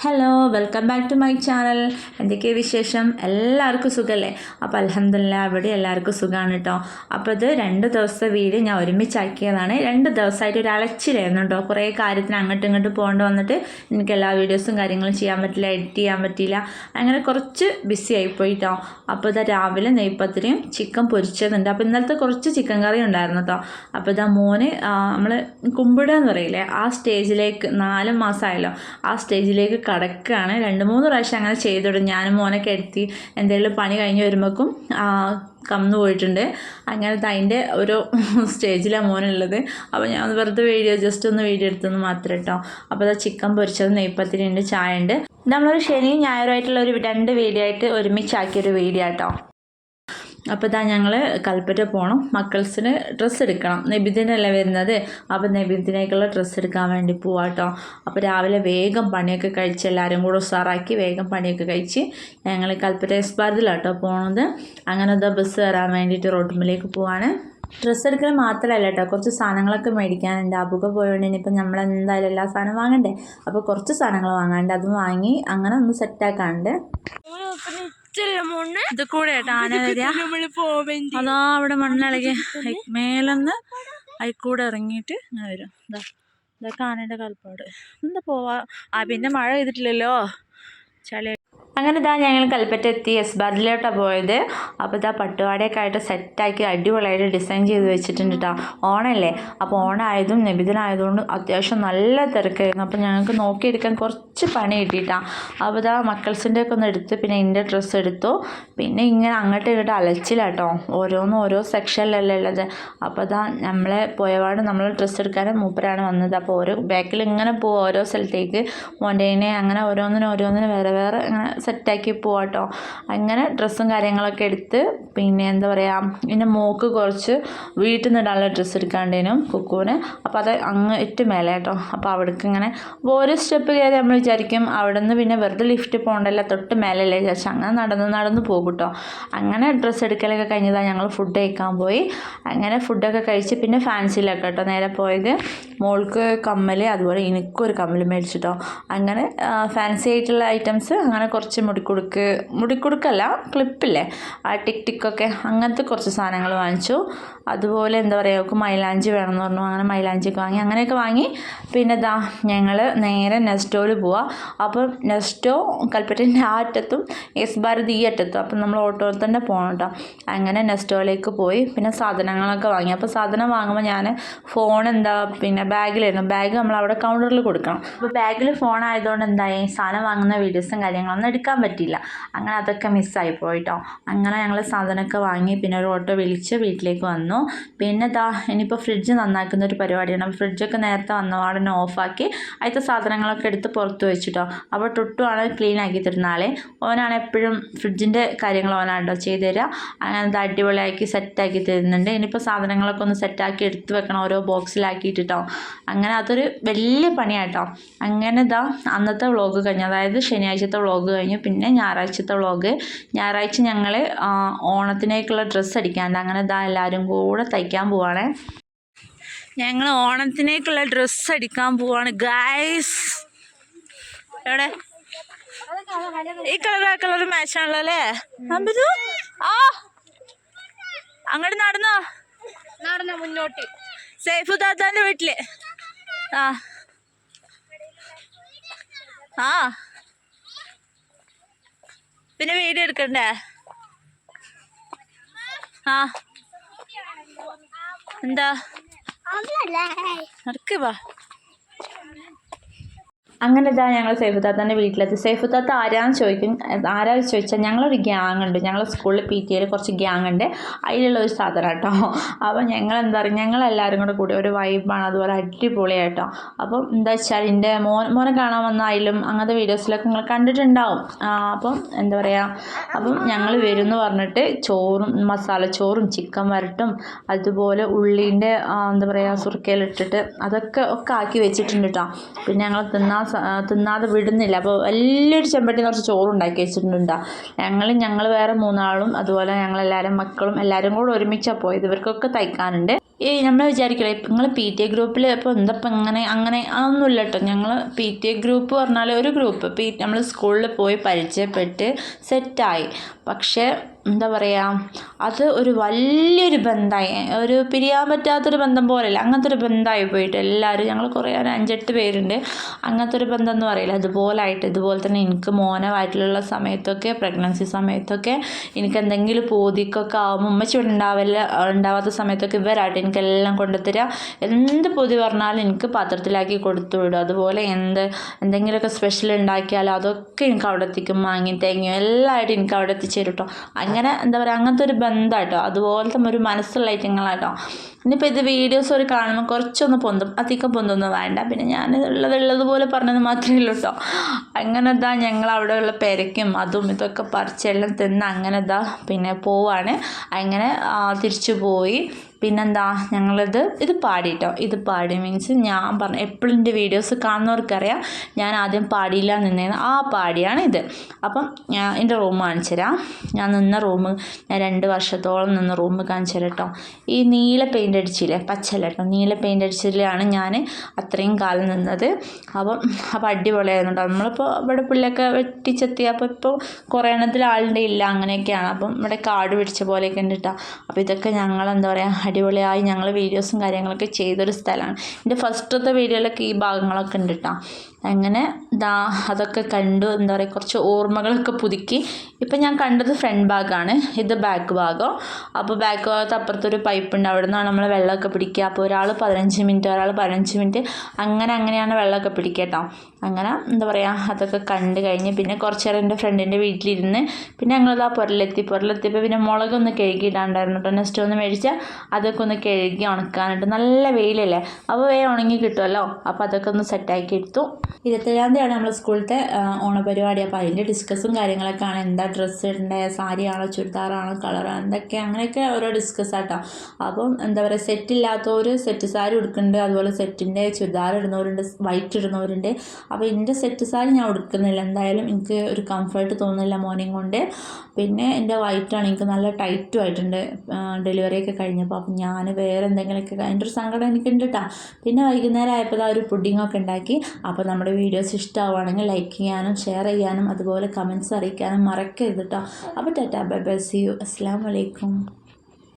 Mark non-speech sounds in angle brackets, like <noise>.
Hello welcome back to my channel എന്തൊക്കെ വിശേഷം? എല്ലാവർക്കും സുഖമല്ലേ അപ്പോൾ അലഹമില്ല ഇവിടെ എല്ലാവർക്കും സുഖമാണ് കേട്ടോ അപ്പോൾ ഇത് രണ്ട് ദിവസത്തെ വീട് ഞാൻ ഒരുമിച്ചാക്കിയതാണ്. രണ്ട് ദിവസമായിട്ട് ഒരു അലച്ചിലായിരുന്നു കേട്ടോ കുറേ കാര്യത്തിന് അങ്ങോട്ടും ഇങ്ങോട്ടും പോകേണ്ടി വന്നിട്ട് എനിക്ക് എല്ലാ വീഡിയോസും കാര്യങ്ങളും ചെയ്യാൻ പറ്റില്ല എഡിറ്റ് ചെയ്യാൻ പറ്റിയില്ല. അങ്ങനെ കുറച്ച് ബിസി ആയിപ്പോയി കേട്ടോ അപ്പോൾ ഇതാ രാവിലെ നെയ്പ്പത്തിരിയും ചിക്കൻ പൊരിച്ചതുണ്ട്. അപ്പോൾ ഇന്നലത്തെ കുറച്ച് ചിക്കൻ കറി ഉണ്ടായിരുന്നു കേട്ടോ അപ്പോൾ ഇതാ മോന് നമ്മൾ കുമ്പിടുക എന്ന് പറയില്ലേ ആ സ്റ്റേജിലേക്ക് നാല് മാസമായല്ലോ ആ സ്റ്റേജിലേക്ക് കടക്കുകയാണ് രണ്ട് മൂന്ന് പ്രാവശ്യം അങ്ങനെ ചെയ്തിടും. ഞാനും മോനെ കിടത്തി എന്തെങ്കിലും പണി കഴിഞ്ഞ് വരുമ്പോഴേക്കും കന്നു പോയിട്ടുണ്ട്. അങ്ങനത്തെ അതിന്റെ ഒരു <laughs> സ്റ്റേജിലാണ് മോനുള്ളത്. അപ്പോൾ ഞാൻ വെറുതെ വീഡിയോ ജസ്റ്റ് ഒന്ന് വീഡിയോ എടുത്തെന്ന് മാത്രം കേട്ടോ അപ്പോൾ അത് ചിക്കൻ പൊരിച്ചത് നെയ്പ്പത്തിരി ഉണ്ട് ചായ ഉണ്ട് നമ്മളൊരു ശനിയും ഞായറുമായിട്ടുള്ള ഒരു രണ്ട് വീഡിയോ ആയിട്ട് ഒരുമിച്ചാക്കിയൊരു വീഡിയോ കേട്ടോ അപ്പോൾ ഇതാ ഞങ്ങൾ കൽപ്പറ്റ പോകണം മക്കൾസിന് ഡ്രസ്സ് എടുക്കണം. നബിദിനല്ലേ വരുന്നത്? അപ്പോൾ നബിദിനേക്കുള്ള ഡ്രസ്സ് എടുക്കാൻ വേണ്ടി പോവാം കേട്ടോ അപ്പോൾ രാവിലെ വേഗം പണിയൊക്കെ കഴിച്ച് എല്ലാവരും കൂടെ ഉസാറാക്കി വേഗം പണിയൊക്കെ കഴിച്ച് ഞങ്ങൾ കൽപ്പറ്റ കേട്ടോ പോണത്. അങ്ങനെ ഇതാ ബസ് കയറാൻ വേണ്ടിയിട്ട് റോഡുമ്പിലേക്ക് പോവാണ്. ഡ്രസ്സ് എടുക്കൽ മാത്രമല്ല കേട്ടോ കുറച്ച് സാധനങ്ങളൊക്കെ മേടിക്കാനുണ്ട്. അബുക പോയതുകൊണ്ട് ഇനിയിപ്പോൾ നമ്മൾ എന്തായാലും എല്ലാ സാധനവും വാങ്ങണ്ടേ? അപ്പോൾ കുറച്ച് സാധനങ്ങൾ വാങ്ങാണ്ട് അതും വാങ്ങി അങ്ങനെ ഒന്ന് സെറ്റാക്കാണ്ട്. ഇത് കൂടെ ആന വരിക. അതാ അവിടെ മണ്ണിളകി. മേലൊന്ന് അയക്കൂടെ ഇറങ്ങിയിട്ട് ഇങ്ങനെ വരും. ഇതാ ഇതൊക്കെ ആനയുടെ കാൽപ്പാട്. എന്താ പോവാ? ആ പിന്നെ മഴ ചെയ്തിട്ടില്ലല്ലോ ചളി അങ്ങനെ ഇതാ ഞങ്ങൾ കൽപ്പറ്റ എത്തി എസ് ബാറിലോട്ടാണ് പോയത്. അപ്പോൾ ഇതാ പട്ടുപാടയൊക്കെ ആയിട്ട് സെറ്റാക്കി അടിപൊളിയായിട്ട് ഡിസൈൻ ചെയ്ത് വെച്ചിട്ടുണ്ട് കേട്ടോ ഓണല്ലേ? അപ്പോൾ ഓണായതും നബിദിനായതുകൊണ്ട് അത്യാവശ്യം നല്ല തിരക്കായിരുന്നു. അപ്പോൾ ഞങ്ങൾക്ക് നോക്കിയെടുക്കാൻ കുറച്ച് പണി കിട്ടിയിട്ടാണ് അപ്പോൾ ഇതാ മക്കൾസിന്റെ ഒക്കെ ഒന്ന് എടുത്ത് പിന്നെ എന്റെ ഡ്രസ്സ് എടുത്തു. പിന്നെ ഇങ്ങനെ അങ്ങോട്ടും ഇങ്ങോട്ടും അലച്ചിലാട്ടോ. ഓരോന്ന് ഓരോ സെക്ഷനിലല്ലേ ഉള്ളത്. അപ്പോൾ ഇതാ നമ്മളെ പോയപാട് നമ്മൾ ഡ്രസ്സ് എടുക്കാനും മൂപ്പരാണ് വന്നത്. അപ്പോൾ ഓരോ ബാക്കിൽ ഇങ്ങനെ പോകും ഓരോ സ്ഥലത്തേക്ക് മോന്റെ അങ്ങനെ ഓരോന്നിനും ഓരോന്നിനും വേറെ വേറെ അങ്ങനെ സെറ്റാക്കി പോവാം കേട്ടോ അങ്ങനെ ഡ്രസ്സും കാര്യങ്ങളൊക്കെ എടുത്ത് പിന്നെ എന്താ പറയുക പിന്നെ മോക്ക് കുറച്ച് വീട്ടിൽ നിന്ന് ഇടാനുള്ള ഡ്രസ്സ് എടുക്കാണ്ടേനും കുക്കുവിന്. അപ്പോൾ അത് അങ്ങ് ഏറ്റവും മേലെ കേട്ടോ അപ്പോൾ അവിടേക്ക് ഇങ്ങനെ ഓരോ സ്റ്റെപ്പ് കയറി നമ്മൾ വിചാരിക്കും അവിടെ നിന്ന് പിന്നെ വെറുതെ ലിഫ്റ്റ് പോകണ്ടല്ല തൊട്ട് മേലല്ലേ വിചാരിച്ചു അങ്ങനെ നടന്ന് നടന്ന് പോകും കേട്ടോ അങ്ങനെ ഡ്രസ്സ് എടുക്കലൊക്കെ കഴിഞ്ഞതാണ് ഞങ്ങൾ ഫുഡ് കഴിക്കാൻ പോയി. അങ്ങനെ ഫുഡൊക്കെ കഴിച്ച് പിന്നെ ഫാൻസിയിലൊക്കെ കേട്ടോ നേരെ പോയത്. മോൾക്ക് കമ്മൽ അതുപോലെ എനിക്കൊരു കമ്മൽ മേടിച്ചിട്ടോ. അങ്ങനെ ഫാൻസി ആയിട്ടുള്ള ഐറ്റംസ് അങ്ങനെ കുറച്ച് കുറച്ച് മുടിക്കുടുക്ക് മുടിക്കുടുക്കല്ല ക്ലിപ്പില്ലേ? ആ ടിക് ടിക്കൊക്കെ അങ്ങനത്തെ കുറച്ച് സാധനങ്ങൾ വാങ്ങിച്ചു. അതുപോലെ എന്താ പറയുക അവർക്ക് മൈലാഞ്ചി വേണമെന്ന് പറഞ്ഞു. അങ്ങനെ മൈലാഞ്ചിയൊക്കെ വാങ്ങി അങ്ങനെയൊക്കെ വാങ്ങി. പിന്നെ ഇതാ ഞങ്ങൾ നേരെ നെസ്റ്റോയിൽ പോവാം. അപ്പം നെസ്റ്റോ കൽപ്പറ്റന്റെ ആ അറ്റത്തും എസ് ഭാരത് ഈ അറ്റത്തും. അപ്പം നമ്മൾ ഓട്ടോയിൽ തന്നെ പോകണം കേട്ടോ അങ്ങനെ നെസ്റ്റോയിലേക്ക് പോയി. പിന്നെ സാധനങ്ങളൊക്കെ വാങ്ങി. അപ്പോൾ സാധനം വാങ്ങുമ്പോൾ ഞാൻ ഫോൺ എന്താ പിന്നെ ബാഗിലായിരുന്നു. ബാഗ് നമ്മൾ അവിടെ കൗണ്ടറിൽ കൊടുക്കണം. അപ്പോൾ ബാഗിൽ ഫോൺ ആയതുകൊണ്ട് എന്തായി? സാധനം വാങ്ങുന്ന വീഡിയോസും കാര്യങ്ങളൊന്നും എടുക്കാൻ പറ്റില്ല അങ്ങനെ അതൊക്കെ മിസ്സായി പോയിട്ടോ അങ്ങനെ ഞങ്ങൾ സാധനമൊക്കെ വാങ്ങി പിന്നെ ഒരു ഓട്ടോ വിളിച്ച് വീട്ടിലേക്ക് വന്നു. പിന്നെ ദാ ഇനിയിപ്പോൾ ഫ്രിഡ്ജ് നന്നാക്കുന്ന ഒരു പരിപാടിയാണ്. അപ്പോൾ ഫ്രിഡ്ജൊക്കെ നേരത്തെ വന്ന വന്നപാടനെ ഓഫാക്കി അതിലത്തെ സാധനങ്ങളൊക്കെ എടുത്ത് പുറത്ത് വെച്ചിട്ടോ അപ്പോൾ ടുട്ടുമാണ് ക്ലീൻ ആക്കി തരുന്ന ആളെ. ഓനാണ് എപ്പോഴും ഫ്രിഡ്ജിന്റെ കാര്യങ്ങൾ ഓനാണോ ചെയ്തു തരിക അങ്ങനെ അത് അടിപൊളിയാക്കി സെറ്റാക്കി തരുന്നുണ്ട്. ഇനിയിപ്പോൾ സാധനങ്ങളൊക്കെ ഒന്ന് സെറ്റാക്കി എടുത്ത് വെക്കണം ഓരോ ബോക്സിലാക്കിയിട്ടോ അങ്ങനെ അതൊരു വലിയ പണിയാട്ടോ അങ്ങനെ ഇതാ അന്നത്തെ വ്ളോഗ് കഴിഞ്ഞു. അതായത് ശനിയാഴ്ചത്തെ വ്ളോഗ് കഴിഞ്ഞു. കഴിഞ്ഞു പിന്നെ ഞായറാഴ്ചത്തെ വ്ളോഗ്. ഞായറാഴ്ച ഞങ്ങൾ ഓണത്തിനേക്കുള്ള ഡ്രസ്സ് അടിക്കാണ്ട് അങ്ങനെ ഇതാ എല്ലാവരും കൂടെ തയ്ക്കാൻ പോവാണ്. ഞങ്ങൾ ഓണത്തിനേക്കുള്ള ഡ്രസ്സ് അടിക്കാൻ പോവാണ്. ഗായ്സ് എവിടെ? ഈ കളർ ആ കളർ മാച്ച് ആണല്ലോ അല്ലേ? അമ്പതു ആ അങ്ങോട്ട് നടന്നോ? നടന്ന മുന്നോട്ട്. സേഫു താത്താന്റെ വീട്ടിൽ. ആ. ആ. പിന്നെ വീഡിയോ എടുക്കണ്ടേ? ആ. എന്താ? നടക്ക് വാ. അങ്ങനെ ഇതാ ഞങ്ങൾ സൈഫുത്താത്തന്റെ വീട്ടിലെത്തി. സൈഫുത്താത്ത ആരാന്ന് ചോദിക്കും. ആരാ ചോദിച്ചാൽ ഞങ്ങളൊരു ഗ്യാങ് ഉണ്ട് ഞങ്ങളെ സ്കൂളിൽ പി ടി എയിൽ കുറച്ച് ഗ്യാങ് ഉണ്ട് അതിലുള്ള ഒരു സാധനം കേട്ടോ അപ്പോൾ ഞങ്ങൾ എന്താ പറയുക ഞങ്ങളെല്ലാവരും കൂടെ കൂടി ഒരു വൈബാണ്. അതുപോലെ അടിപൊളിയായിട്ടോ. അപ്പോൾ എന്താ വെച്ചാൽ എന്റെ മോൻ മോനെ കാണാൻ വന്ന അതിലും അങ്ങനത്തെ വീഡിയോസിലൊക്കെ നിങ്ങൾ കണ്ടിട്ടുണ്ടാവും. അപ്പം എന്താ പറയുക അപ്പം ഞങ്ങൾ വരും എന്ന് പറഞ്ഞിട്ട് ചോറും മസാല ചോറും ചിക്കൻ വരട്ടും അതുപോലെ ഉള്ളീന്റെ എന്താ പറയുക സുർക്കയിലിട്ടിട്ട് അതൊക്കെ ഒക്കെ ആക്കി വെച്ചിട്ടുണ്ട് കേട്ടോ പിന്നെ ഞങ്ങൾ തിന്നാൻ തിന്നാതെ വിടുന്നില്ല. അപ്പോൾ വലിയൊരു ചെമ്പട്ടി കുറച്ച് ചോറ് ഉണ്ടാക്കി വെച്ചിട്ടുണ്ട്. ഞങ്ങളും ഞങ്ങൾ വേറെ മൂന്നാളും അതുപോലെ ഞങ്ങളെല്ലാവരും മക്കളും എല്ലാവരും കൂടെ ഒരുമിച്ചാണ് പോയത്. ഇവർക്കൊക്കെ തയ്ക്കാനുണ്ട്. ഈ നമ്മൾ വിചാരിക്കില്ലേ നിങ്ങൾ പി ടി എ ഗ്രൂപ്പിൽ ഇപ്പോൾ എന്താ ഇങ്ങനെ അങ്ങനെ അതൊന്നുമില്ല കേട്ടോ ഞങ്ങൾ പി ടി എ ഗ്രൂപ്പ് പറഞ്ഞാൽ ഒരു ഗ്രൂപ്പ്. പി നമ്മൾ സ്കൂളിൽ പോയി പരിചയപ്പെട്ട് സെറ്റായി. പക്ഷേ എന്താ പറയുക അത് ഒരു വലിയൊരു ബന്ധമായി ഒരു പിരിയാൻ പറ്റാത്തൊരു ബന്ധം പോലെയല്ല അങ്ങനത്തെ ഒരു ബന്ധമായി പോയിട്ട് എല്ലാവരും ഞങ്ങൾ കുറേ ഒരു അഞ്ചെട്ട് പേരുണ്ട്. അങ്ങനത്തെ ഒരു ബന്ധം എന്ന് പറയില്ല അതുപോലായിട്ട് ഇതുപോലെ തന്നെ എനിക്ക് മോനെ സമയത്തൊക്കെ പ്രഗ്നൻസി സമയത്തൊക്കെ എനിക്ക് എന്തെങ്കിലും പൂതിക്കൊക്കെ ആകുമ്പോൾ ഉമ്മച്ചി ഉണ്ടാവില്ല ഉണ്ടാവാത്ത സമയത്തൊക്കെ ഇവരായിട്ട് എനിക്കെല്ലാം കൊണ്ടുത്തരിക എന്ത് പൊതി പറഞ്ഞാലും എനിക്ക് പാത്രത്തിലാക്കി കൊടുത്തു വിടും. അതുപോലെ എന്ത് എന്തെങ്കിലുമൊക്കെ സ്പെഷ്യൽ ഉണ്ടാക്കിയാലും അതൊക്കെ എനിക്ക് അവിടെ എത്തിക്കും മാങ്ങി തേങ്ങയും എല്ലാമായിട്ട് എനിക്ക് അവിടെ എത്തിച്ചേരും കേട്ടോ അങ്ങനെ എന്താ പറയുക അങ്ങനത്തെ ഒരു ബന്ധമാട്ടോ അതുപോലത്തെ ഒരു മനസ്സുള്ള ഐറ്റങ്ങളാട്ടോ. ഇനിയിപ്പോൾ ഇത് വീഡിയോസ് ഒരു കാണുമ്പോൾ കുറച്ചൊന്ന് പൊന്തും അധികം പൊന്തൊന്നും വേണ്ട. പിന്നെ ഞാൻ ഉള്ളത് ഉള്ളതുപോലെ പറഞ്ഞത് മാത്രമേ ഉള്ളൂ കേട്ടോ അങ്ങനെ ഇതാ ഞങ്ങൾ അവിടെയുള്ള പെരയ്ക്കും അതും ഇതൊക്കെ പറിച്ചെല്ലാം തിന്ന് അങ്ങനെ ഇതാ പിന്നെ പോവാണ്. അങ്ങനെ തിരിച്ചു പോയി. പിന്നെന്താ ഞങ്ങളിത് ഇത് പാടി കേട്ടോ ഇത് പാടി മീൻസ് ഞാൻ പറഞ്ഞു എപ്പോഴും എന്റെ വീഡിയോസ് കാണുന്നവർക്കറിയാം. ഞാൻ ആദ്യം പാടിയില്ല നിന്നേന്ന്. ആ പാടിയാണ് ഇത്. അപ്പം ഞാൻ എന്റെ റൂം കാണിച്ചു തരാം. ഞാൻ നിന്ന റൂം ഞാൻ രണ്ട് വർഷത്തോളം നിന്ന റൂം കാണിച്ചു തരാം കേട്ടോ ഈ നീല പെയിന്റ് അടിച്ചില്ലേ? പച്ചല്ല കേട്ടോ നീല പെയിന്റ് അടിച്ചതിലാണ് ഞാൻ അത്രയും കാലം നിന്നത്. അപ്പം അപ്പം അടിപൊളിയായിരുന്നു കേട്ടോ നമ്മളിപ്പോൾ ഇവിടെ പുല്ലൊക്കെ വെട്ടിച്ചെത്തി. അപ്പോൾ ഇപ്പോൾ കുറേ എണ്ണത്തിൽ ആളുടെ ഇല്ല അങ്ങനെയൊക്കെയാണ്. അപ്പം ഇവിടെ കാട് പിടിച്ച പോലെയൊക്കെ ഉണ്ട് കേട്ടോ അപ്പോൾ ഇതൊക്കെ ഞങ്ങൾ എന്താ പറയുക അടിപൊളിയായി ഞങ്ങൾ വീഡിയോസും കാര്യങ്ങളൊക്കെ ചെയ്തൊരു സ്ഥലമാണ്. എന്റെ ഫസ്റ്റത്തെ വീഡിയോയിലൊക്കെ ഈ ഭാഗങ്ങളൊക്കെ ഉണ്ട് കേട്ടോ അങ്ങനെ ദാ അതൊക്കെ കണ്ടു എന്താ പറയുക കുറച്ച് ഓർമ്മകളൊക്കെ പുതുക്കി. ഇപ്പം ഞാൻ കണ്ടത് ഫ്രണ്ട് ഭാഗമാണ് ഇത് ബാക്ക് ഭാഗം. അപ്പോൾ ബാക്ക് ഭാഗത്ത് അപ്പുറത്തൊരു പൈപ്പ് ഉണ്ട് അവിടെ നിന്നാണ് നമ്മൾ വെള്ളമൊക്കെ പിടിക്കുക. അപ്പോൾ ഒരാൾ പതിനഞ്ച് മിനിറ്റ് ഒരാൾ പതിനഞ്ച് മിനിറ്റ് അങ്ങനെ അങ്ങനെയാണ് വെള്ളമൊക്കെ പിടിക്കുക കേട്ടോ അങ്ങനെ എന്താ പറയുക അതൊക്കെ കണ്ട് കഴിഞ്ഞ് പിന്നെ കുറച്ച് നേരം എന്റെ ഫ്രണ്ടിന്റെ വീട്ടിലിരുന്ന് പിന്നെ ഞങ്ങളത് ആ പുരലെത്തി പുരലെത്തിയപ്പോൾ പിന്നെ മുളകൊന്ന് കഴുകിയിടാണ്ടായിരുന്നു കേട്ടോ നെക്സ്റ്റ് ഒന്ന് മേടിച്ചാൽ അതൊക്കെ ഒന്ന് കഴുകി ഉണക്കാനായിട്ട് നല്ല വെയിലല്ലേ? അപ്പോൾ വേ ഉണങ്ങി കിട്ടുമല്ലോ അപ്പോൾ അതൊക്കെ ഒന്ന് സെറ്റാക്കി എടുത്തു. ഇരുപത്തേഴാം തീയതിയാണ് നമ്മൾ സ്കൂളിലത്തെ ഓണപരിപാടി. അപ്പോൾ അതിന്റെ ഡിസ്കസും കാര്യങ്ങളൊക്കെയാണ്. എന്താ ഡ്രസ്സ് ഇടേണ്ടത് സാരിയാണോ ചുരിദാറാണോ കളറാണോ എന്തൊക്കെ? അങ്ങനെയൊക്കെ ഓരോ ഡിസ്കസ് ആട്ടോ. അപ്പം എന്താ പറയുക സെറ്റ് ഇല്ലാത്തവർ സെറ്റ് സാരി ഉടുക്കുന്നുണ്ട്. അതുപോലെ സെറ്റിന്റെ ചുരിദാർ ഇടുന്നവരുണ്ട് വൈറ്റ് ഇടുന്നവരുണ്ട്. അപ്പോൾ എന്റെ സെറ്റ് സാരി ഞാൻ ഉടുക്കുന്നില്ല. എന്തായാലും എനിക്ക് ഒരു കംഫർട്ട് തോന്നുന്നില്ല മോർണിംഗ് കൊണ്ട്. പിന്നെ എന്റെ വൈറ്റാണ് എനിക്ക് നല്ല ടൈറ്റും ആയിട്ടുണ്ട്. ഡെലിവറി ഒക്കെ കഴിഞ്ഞപ്പോൾ അപ്പം ഞാൻ വേറെ എന്തെങ്കിലുമൊക്കെ അതിന്റെ ഒരു സങ്കടം എനിക്കുണ്ട് കേട്ടോ പിന്നെ വൈകുന്നേരം ആയപ്പോൾ ആ ഒരു പുഡിങ്ങൊക്കെ ഉണ്ടാക്കി. അപ്പോൾ നമ്മുടെ വീഡിയോസ് ഇഷ്ടമാവുകയാണെങ്കിൽ ലൈക്ക് ചെയ്യാനും ഷെയർ ചെയ്യാനും അതുപോലെ കമന്റ്സ് അറിയിക്കാനും മറക്കരുത് കേട്ടോ അപ്പോൾ tata bye bye see you അസ്സാം വലൈക്കും